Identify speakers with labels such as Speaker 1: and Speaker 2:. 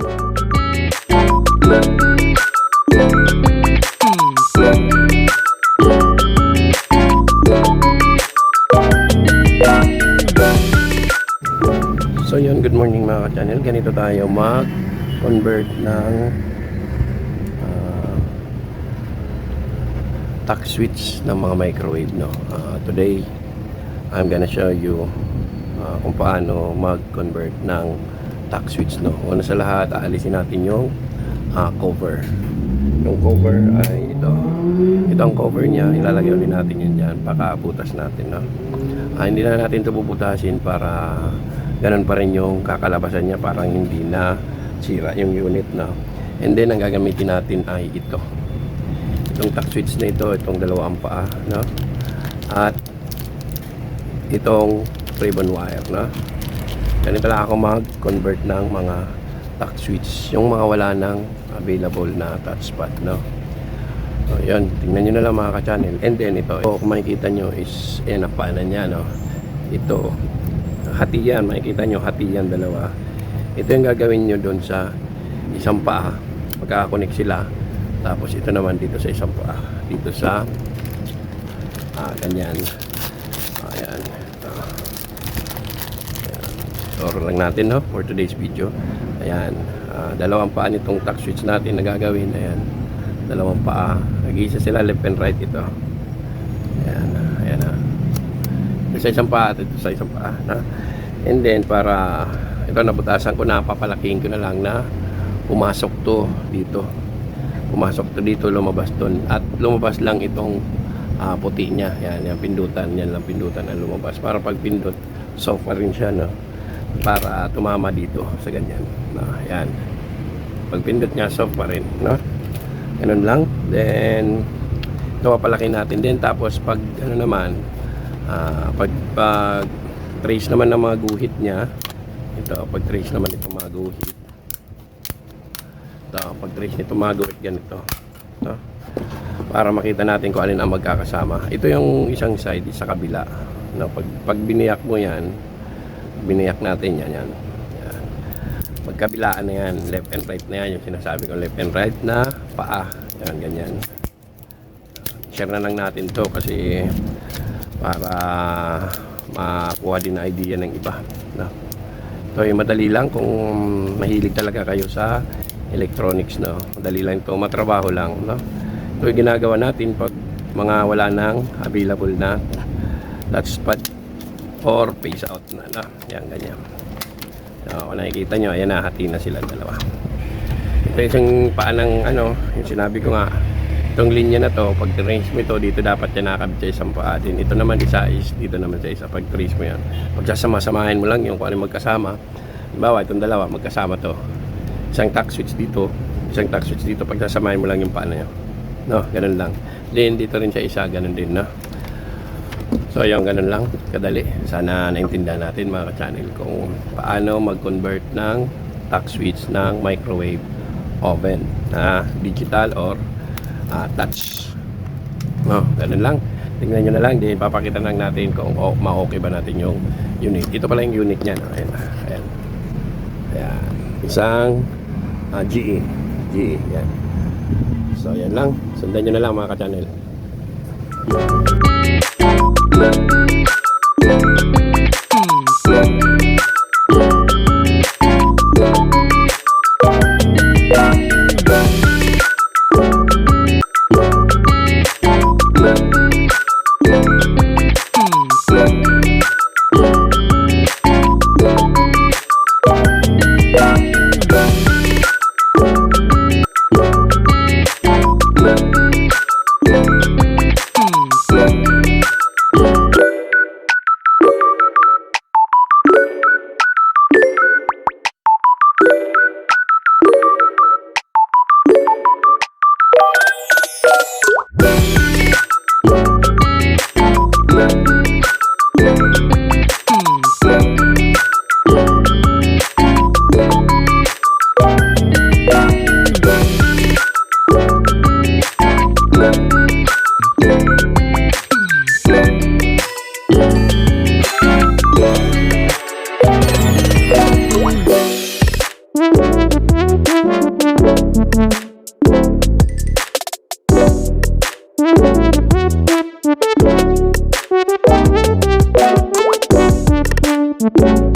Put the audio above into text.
Speaker 1: So yun, good morning mga ka-channel. Ganito tayo mag-convert ng ah, tax switch ng mga microwave. No? Ah, today, I'm gonna show you ah, kung paano mag-convert ng tax switch. No? Una sa lahat, aalisin natin yung ah, cover. Yung cover ay ito. Ito ang cover niya. Ilalagay ulit natin yun dyan. Pakabutas natin. No? Ah, hindi na natin ito bubutasin para ganun pa rin yung kakalabasan niya parang hindi na sira yung unit na and then ang gagamitin natin ay ito itong tack switch na ito itong dalawang paa no? at itong ribbon wire no? Ganito lang ako mag convert ng mga tack switch yung mga wala ng available na touchpad no? So, yan, tingnan nyo na lang mga ka-channel. And then ito, ito kung makikita nyo is, yan ang paanan niya, no? Ito, hati yan, makikita nyo, hati yan dalawa. Ito yung gagawin nyo doon sa isang paa. Magkakakonek sila. Tapos ito naman dito sa isang paa. Dito sa, ah, ganyan. Ayan. Ah. Soro lang natin, no? For today's video. Ayan. Ah, dalawang paa nitong tack switch natin na gagawin. Ayan. Dalawang paa. Nag-iisa sila left and right ito. Ayan. Ayan. Ito sa isang paa at ito sa isang paa. Na? And then para ito nabutasan ko na papalakihin ko na lang na pumasok to dito. Pumasok to dito, lumabas doon. At lumabas lang itong ah, puti niya. Yan, yan pindutan. Yan lang pindutan ang lumabas. Para pag pindot, soft pa rin siya. No? Para tumama dito sa ganyan. No? Yan. Pag pindot niya, soft pa rin. No? Ganun lang. Then, ito papalaki natin din. Tapos, pag ano naman, ah, pag, pag trace naman ng mga guhit niya, ito, pag trace naman itong mga guhit, ito, pag trace nito mga guhit, ganito. Ito. Para makita natin kung alin ang magkakasama. Ito yung isang side sa kabila. No, pag, pag biniyak mo yan, biniyak natin yan, yan. yan. Pagkabilaan na yan, left and right na yan, yung sinasabi ko, left and right na paa. Yan, ganyan. Share na lang natin to kasi para makuha din na idea ng iba. No? Ito ay madali lang kung mahilig talaga kayo sa electronics. No? Madali lang ito, matrabaho lang. No? Ito yung ginagawa natin pag mga wala nang available na touchpad or face out na. No? Yan, ganyan. So, kung nakikita nyo, ayan na, hati na sila dalawa. Ito yung paa ng ano, yung sinabi ko nga, itong linya na to, pag trace mo ito, dito dapat yan nakakabit sa isang paa din. Ito naman isa is, dito naman sa isa, pag trace mo yan. Pag sasama-samahin mo lang yung kung ano magkasama, halimbawa, itong dalawa, magkasama to. Isang tack switch dito, isang tack switch dito, pag sasamahin mo lang yung paa na yun. No, ganun lang. Then, dito rin sa isa, ganun din, no? So, yung ganun lang, kadali. Sana naintindihan natin mga ka-channel kung paano mag-convert ng tack switch ng microwave oven na digital or ah, touch. No, ganun lang. Tingnan nyo na lang, din papakita lang natin kung oh, ma-okay ba natin yung unit. Ito pala yung unit niya. No? Ayan, ayan. Ayan. Isang ah, GE. GE, yan. So, yan lang. Sundan nyo na lang mga ka-channel. Thank Thank you.